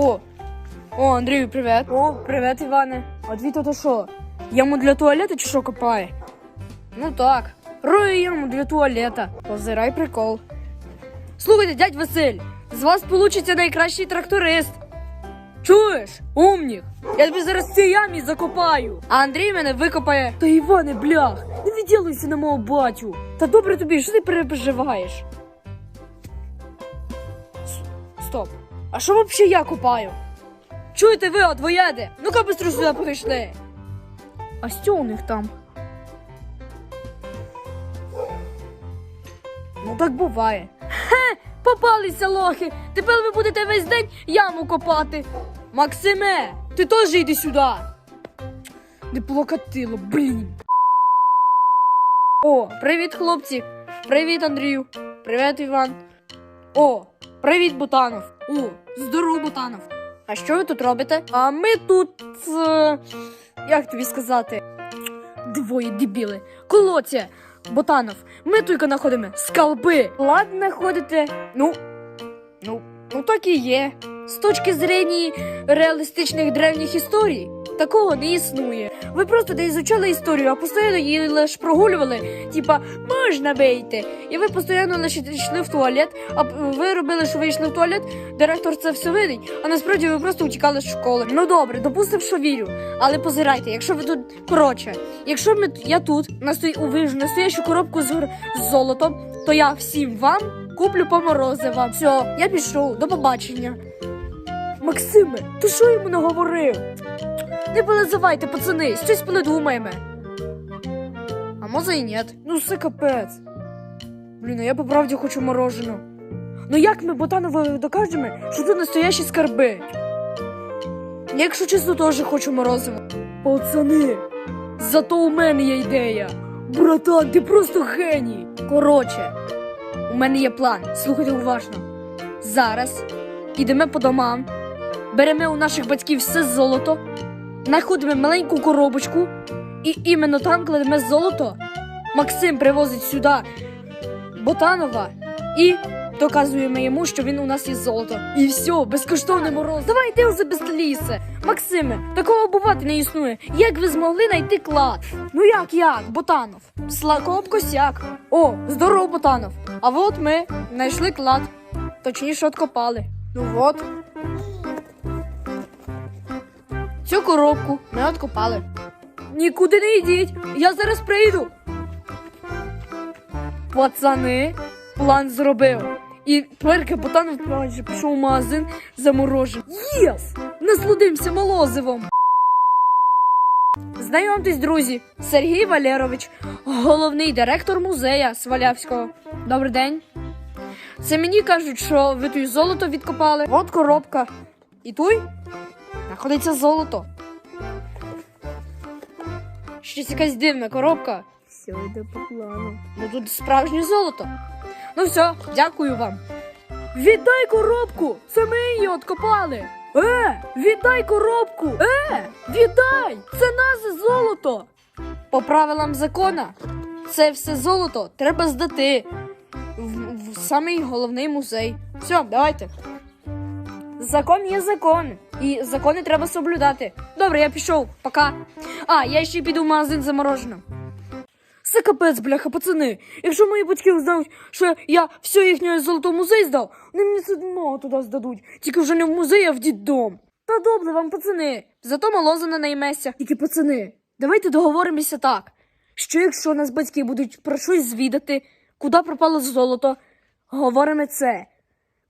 О, о, Андрію, привіт. О, привіт, Іване. А твій то що? Яму для туалету чи що копає? Ну так. Рою яму для туалета. Позирай прикол. Слухайте, дядь Василь, з вас получиться найкращий тракторист. Чуєш, умнік? Я тобі зараз в цій ямі закопаю. А Андрій мене викопає. Та Іване, блях, не відділуйся на мого батю. Та добре тобі, що ти переживаєш? Стоп. А що взагалі я копаю? Чуєте ви, двоєди? Ну-ка быстро сюди прийшли. А що у них там? Ну так буває. Хе, попалися лохи. Тепер ви будете весь день яму копати. Максиме, ти теж йди сюди. Не плакатило, блін. О, привіт, хлопці. Привіт, Андрію. Привіт, Іван. О, привіт, Бутанов. О, здоров, Бутанов. А що ви тут робите? А ми тут. Е, як тобі сказати? Двоє дебіли. Колоться, Ботанов. Ми тільки знаходимо скалби. Ладно, знаходите. Ну, ну, ну так і є. З точки зрення реалістичних древніх історій, такого не існує. Ви просто не ізучали історію, а постійно її лише прогулювали. Типа, можна вийти. І ви постійно лише йшли в туалет, а ви робили, що ви йшли в туалет, директор це все видить, а насправді ви просто утікали з школи. Ну добре, допустимо, що вірю. Але позирайте, якщо ви тут коротше, якщо ми я тут настої увижу настоящу коробку з, з золотом, то я всім вам куплю по морозива. Все, я пішов, до побачення. Максиме, ти що йому наговорив? Не полизавайте, пацани, щось придумаємо. А може і ні. Ну це капець. Блін, а я по правді хочу мороженого. Ну як ми Ботанову докажемо, що тут настоящі скарби? Я, якщо чесно, теж хочу морозиво. Пацани, зато у мене є ідея. Братан, ти просто геній. Коротше, у мене є план. Слухайте уважно. Зараз ідемо по домам, беремо у наших батьків все золото, знаходимо маленьку коробочку і іменно там кладемо золото. Максим привозить сюди Ботанова і доказуємо йому, що він у нас є золото. І все, безкоштовне мороз. Давай йди вже без ліси. Максиме, такого бувати не існує. Як ви змогли знайти клад? Ну як як, Ботанов? Слакоп косяк. О, здорово, Ботанов. А от ми знайшли клад. Точніше, откопали. Ну от. Цю коробку ми откопали. Нікуди не йдіть, я зараз прийду. Пацани, план зробив. І Ботанов майже пішов в магазин заморожив. Єс! Насладимося молозивом. Знайомтесь, друзі, Сергій Валерович, головний директор музея Свалявського. Добрий день. Це мені кажуть, що ви тут золото відкопали. От коробка. І туй знаходиться золото. Щось якась дивна коробка. Все йде по плану. Ну тут справжнє золото. Ну все, дякую вам. Віддай коробку! Це ми її откопали. Е, віддай коробку! Е, віддай! Це наше золото! По правилам закона, це все золото треба здати в, в самий головний музей. Все, давайте. Закон є закон, і закони треба соблюдати. Добре, я пішов, пока. А, я ще піду в магазин за мороженим. Це капець, бляха, пацани. Якщо мої батьки узнають, що я все їхнє золото музей здав, вони мені це одного туди здадуть. Тільки вже не в музей, а в діддом. Та добре вам, пацани. Зато молоза не наймеся. Тільки пацани, давайте договоримося так. Що якщо нас батьки будуть про щось звідати, куди пропало золото, говоримо це.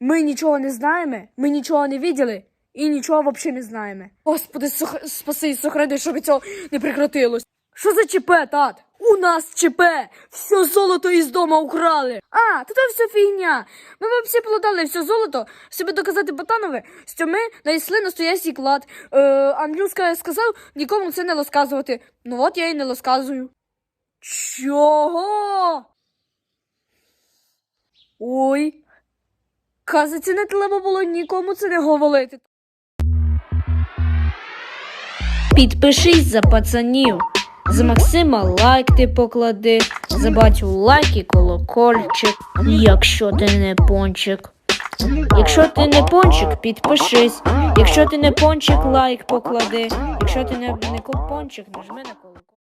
Ми нічого не знаємо, ми нічого не виділи і нічого взагалі не знаємо. Господи, сох... спаси і сохрани, щоб цього не прекратилось. Що за ЧП, тат? У нас ЧП! Все золото із дома украли. А, то то все фігня. Ми б всі плодали все золото, щоб доказати Ботанове, що ми знайшли настоящий клад. Е, Андрюшка сказав нікому це не розказувати. Ну от я і не розказую. Чого? Ой. Казаці, не треба було нікому це не говорити. Підпишись за пацанів. За Максима лайк ти поклади, за батю лайк і колокольчик, якщо ти не пончик. Якщо ти не пончик, підпишись. Якщо ти не пончик, лайк поклади. Якщо ти не, не пончик, нажми на колокол.